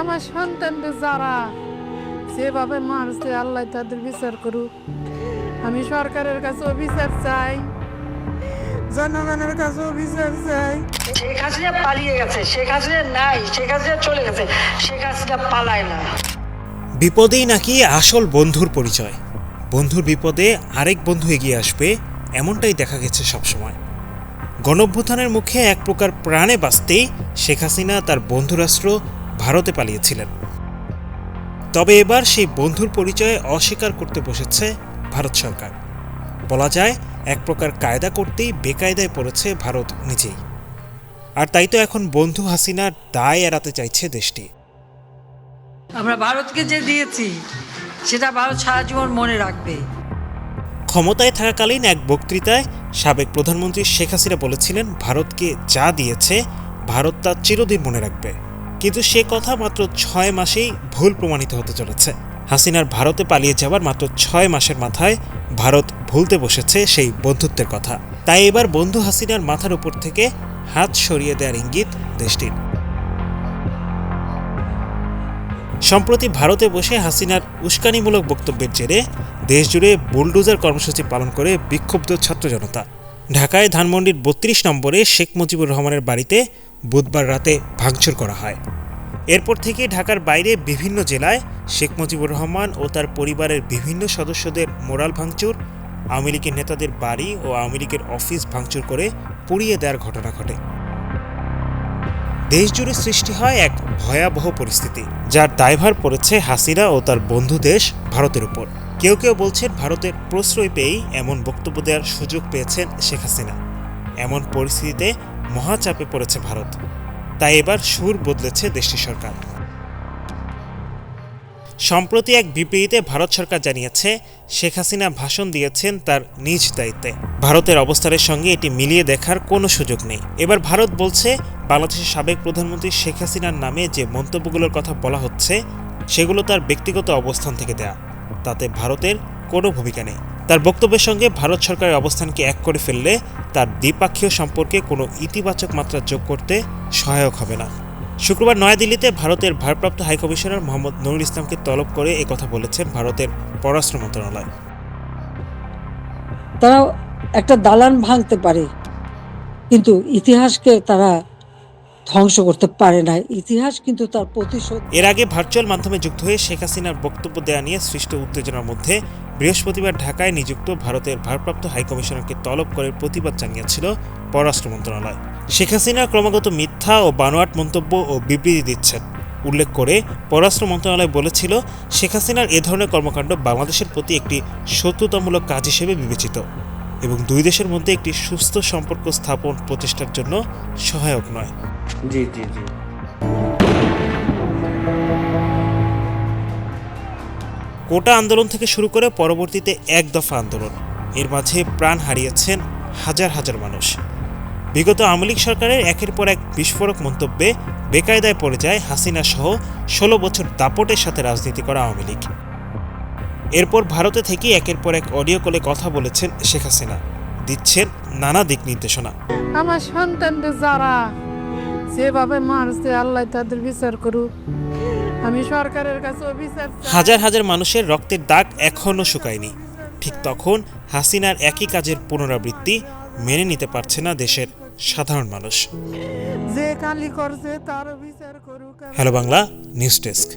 আমার সন্তানদের যারা যেভাবে মারছে আল্লাহ তাদের বিচার করুক। আমি সরকারের কাছে বিচার চাই জনগণের কাছে বিচার চাই। শেখ হাসিনা পালিয়ে গেছে শেখ হাসিনা নাই শেখ হাসিনা চলে গেছে শেখ হাসিনা পালায় না। বিপদেই নাকি আসল বন্ধুর পরিচয়। বন্ধুর বিপদে আরেক বন্ধু এগিয়ে আসবে এমনটাই দেখা গেছে সবসময়। গণভ্যুত্থানের মুখে এক প্রকার প্রাণে বাঁচতেই শেখ হাসিনা তার বন্ধুরাষ্ট্র ভারতে পালিয়েছিলেন। তবে এবার সেই বন্ধুর পরিচয় অস্বীকার করতে বসেছে ভারত সরকার। বলা যায় এক প্রকার কায়দা করতেই বেকায়দায় পড়েছে ভারত নিজেই। আর তাই তো এখন বন্ধু হাসিনার দায় এড়াতে চাইছে দেশটি। আমরা ভারতকে যে দিয়েছি সেটা ভারত সারা জীবন মনে রাখবে। ক্ষমতায় থাকাকালীন এক বক্তৃতায় সাবেক প্রধানমন্ত্রী শেখ হাসিনা বলেছিলেন ভারতকে যা দিয়েছে ভারত তা চিরদিন মনে রাখবে। কিন্তু সে কথা মাত্র ছয় মাসেই ভুল প্রমাণিত হতে চলেছে। হাসিনার ভারতে পালিয়ে যাওয়ার মাত্র ছয় মাসের মাথায় ভারত ভুলতে বসেছে সেই বন্ধুত্বের কথা। তাই এবার বন্ধু হাসিনার মাথার উপর থেকে হাত সরিয়ে দেওয়ার ইঙ্গিত দেশটির। সম্প্রতি ভারতে বসে হাসিনার উস্কানিমূলক বক্তব্যের জেরে দেশজুড়ে বুলডোজার কর্মসূচি পালন করে বিক্ষুব্ধ ছাত্র জনতা। ঢাকায় ধানমন্ডির বত্রিশ নম্বরে শেখ মুজিবুর রহমানের বাড়িতে বুধবার রাতে ভাঙচুর করা হয়। এরপর থেকে ঢাকার বাইরে বিভিন্ন জেলায় শেখ মুজিবুর রহমান ও তার পরিবারের বিভিন্ন সদস্যদের মোরাল ভাঙচুর, আওয়ামী লীগের নেতাদের বাড়ি ও আওয়ামী লীগের অফিস ভাঙচুর করে পুড়িয়ে দেওয়ার ঘটনা ঘটে। দেশজুড়ে সৃষ্টি হয় এক ভয়াবহ পরিস্থিতি, যার দায়ভার পড়েছে হাসিনা ও তার বন্ধু দেশ ভারতের উপর। কেউ কেউ বলছেন ভারতের প্রশ্রয় পেয়েই এমন বক্তব্য দেওয়ার সুযোগ পেয়েছেন শেখ হাসিনা। এমন পরিস্থিতিতে মহাচাপে পড়েছে ভারত। তাই এবার সুর বদলেছে দেশটি সরকার। সম্প্রতি এক বিবৃতিতে ভারত সরকার জানিয়েছে, শেখ হাসিনা ভাষণ দিয়েছেন তার নিজ দায়িত্বে। ভারতের অবস্থানের সঙ্গে এটি মিলিয়ে দেখার কোনো সুযোগ নেই। এবার ভারত বলছে, বাংলাদেশের সাবেক প্রধানমন্ত্রী শেখ হাসিনার নামে যে মন্তব্যগুলোর কথা বলা হচ্ছে, সেগুলো তার ব্যক্তিগত অবস্থান থেকে দেয়া। তাতে ভারতের কোনো ভূমিকা নেই। তার বক্তব্যের সঙ্গে ভারত সরকারের অবস্থানকে এক করে ফেললে তার দ্বিপাক্ষীয় সম্পর্কে কোনো ইতিবাচক মাত্রা যোগ করতে সহায়ক হবে না। শুক্রবার নয়াদিল্লিতে ভারতের ভারপ্রাপ্ত হাইকমিশনার মোহাম্মদ নুরুল ইসলামকে তলব করে কথা বলেছেন ভারতের পররাষ্ট্র মন্ত্রণালয়। তারা একটা দালান ভাঙতে পারে কিন্তু ইতিহাসকে তারা ধ্বংস করতে পারে না। ইতিহাস কিন্তু তার প্রতিশোধ এর আগে ভার্চুয়াল মাধ্যমে যুক্ত হয়ে শেখ হাসিনার বক্তব্য দেওয়া নিয়ে সৃষ্ট উত্তেজনার মধ্যে বৃহস্পতিবার ঢাকায় নিযুক্ত ভারতের ভারপ্রাপ্ত হাইকমিশনারকে তলব করে প্রতিবাদ জানিয়েছিল পররাষ্ট্র মন্ত্রণালয়। শেখ হাসিনা ক্রমাগত মিথ্যা ও বানোয়াট মন্তব্য ও বিবৃতি দিচ্ছেন। উল্লেখ করে, পররাষ্ট্র মন্ত্রণালয় বলেছিল, শেখ হাসিনার এ ধরনের কর্মকাণ্ড বাংলাদেশের প্রতি একটি শত্রুতামূলক কাজ হিসেবে বিবেচিত এবং দুই দেশের মধ্যে একটি সুস্থ সম্পর্ক স্থাপন প্রতিষ্ঠার জন্য সহায়ক নয়। জি জি জি। কোটা আন্দোলন থেকে শুরু করে পরবর্তীতে এক দফা আন্দোলন। এর মাঝে প্রাণ হারিয়েছেন হাজার হাজার মানুষ। বিগত আওয়ামী লীগ সরকারের একের পর এক বিস্ফোরক মন্তব্যে বেকায়দায় পড়ে যায় হাসিনা সহ ষোলো বছর দাপটের সাথে রাজনীতি করা আওয়ামী লীগ। এরপর ভারতে থেকে একের পর এক অডিও কলে কথা বলেছেন শেখ হাসিনা। দিচ্ছেন নানা দিক নির্দেশনা। আমার সন্তানদের যারা যেভাবে মারছে, আল্লাহ তাদের বিচার করুক। আমি সরকারের কাছে হাজার হাজার মানুষের রক্তের দাগ এখনও শুকায়নি। ঠিক তখন হাসিনার একই কাজের পুনরাবৃত্তি মেনে নিতে পারছে না দেশের সাধারণ মানুষ। যে কালি করছে তার বিচার করুক। Hello Bangla news desk.